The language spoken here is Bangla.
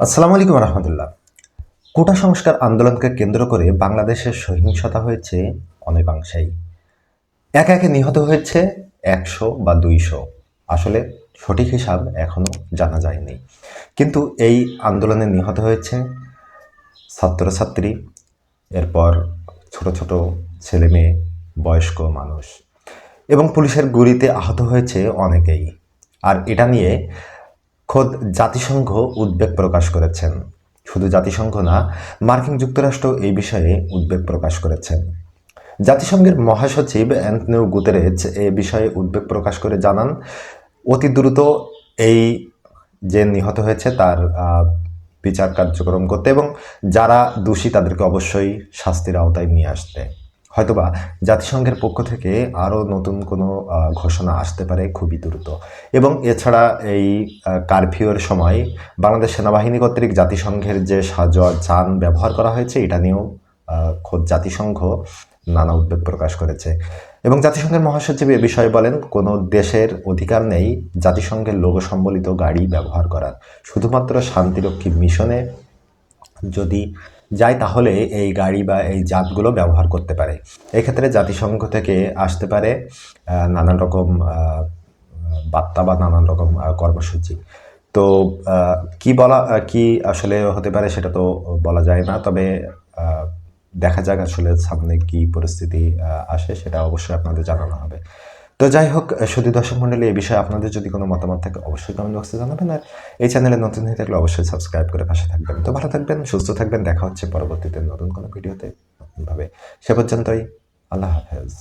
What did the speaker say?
আসসালামু আলাইকুম রহমতুল্লাহ। কোটা সংস্কার আন্দোলনকে কেন্দ্র করে বাংলাদেশের সহিংসতা হয়েছে অনেকাংশেই। একে একে নিহত হয়েছে একশো বা দুইশো। আসলে সঠিক হিসাব এখনও জানা যায়নি। কিন্তু এই আন্দোলনে নিহত হয়েছে ছাত্রছাত্রী, এরপর ছোট ছোট ছেলে মেয়ে, বয়স্ক মানুষ এবং পুলিশের গুলিতে আহত হয়েছে অনেকেই। আর এটা নিয়ে খোদ জাতিসংঘ উদ্বেগ প্রকাশ করেছেন। শুধু জাতিসংঘ না, মার্কিন যুক্তরাষ্ট্র এই বিষয়ে উদ্বেগ প্রকাশ করেছেন। জাতিসংঘের মহাসচিব অ্যান্টনিও গুতেরেজ এ বিষয়ে উদ্বেগ প্রকাশ করে জানান, অতি দ্রুত এই যে নিহত হয়েছে তার বিচার কার্যক্রম করতে এবং যারা দোষী তাদেরকে অবশ্যই শাস্তির আওতায় নিয়ে আসতে। হয়তোবা জাতিসংঘের পক্ষ থেকে আরও নতুন কোনো ঘোষণা আসতে পারে খুবই দ্রুত। এবং এছাড়া এই কারফিউর সময় বাংলাদেশ সেনাবাহিনী কর্তৃক জাতিসংঘের যে সাজোয়া যান ব্যবহার করা হয়েছে, এটা নিয়েও খোদ জাতিসংঘ নানা উদ্বেগ প্রকাশ করেছে। এবং জাতিসংঘের মহাসচিব এ বিষয়ে বলেন, কোনো দেশের অধিকার নেই জাতিসংঘের লোগো সম্বলিত গাড়ি ব্যবহার করার। শুধুমাত্র শান্তিরক্ষী মিশনে যদি যায় তাহলে এই গাড়ি বা এই জাতগুলো ব্যবহার করতে পারে। এক্ষেত্রে জাতিসংঘ থেকে আসতে পারে নানান রকম বার্তা বা নানান রকম কর্মসূচি। তো কি বলা কি আসলে হতে পারে সেটা তো বলা যায় না, তবে দেখা যাক আসলে সামনে কি পরিস্থিতি আসে সেটা অবশ্যই আপনাদের জানানো হবে। তো যাই হোক শুধু দর্শক মন্ডলী এই বিষয়ে আপনাদের যদি কোনো মতামত থাকে, অবশ্যই কমেন্ট বক্সে জানাবেন। আর এই চ্যানেলে নতুন হয়ে থাকলে অবশ্যই সাবস্ক্রাইব করে পাশে থাকবেন। তো ভালো থাকবেন, সুস্থ থাকবেন, দেখা হচ্ছে পরবর্তীতে নতুন কোনো ভিডিওতে নতুনভাবে সে পর্যন্তই, আল্লাহ হাফেজ।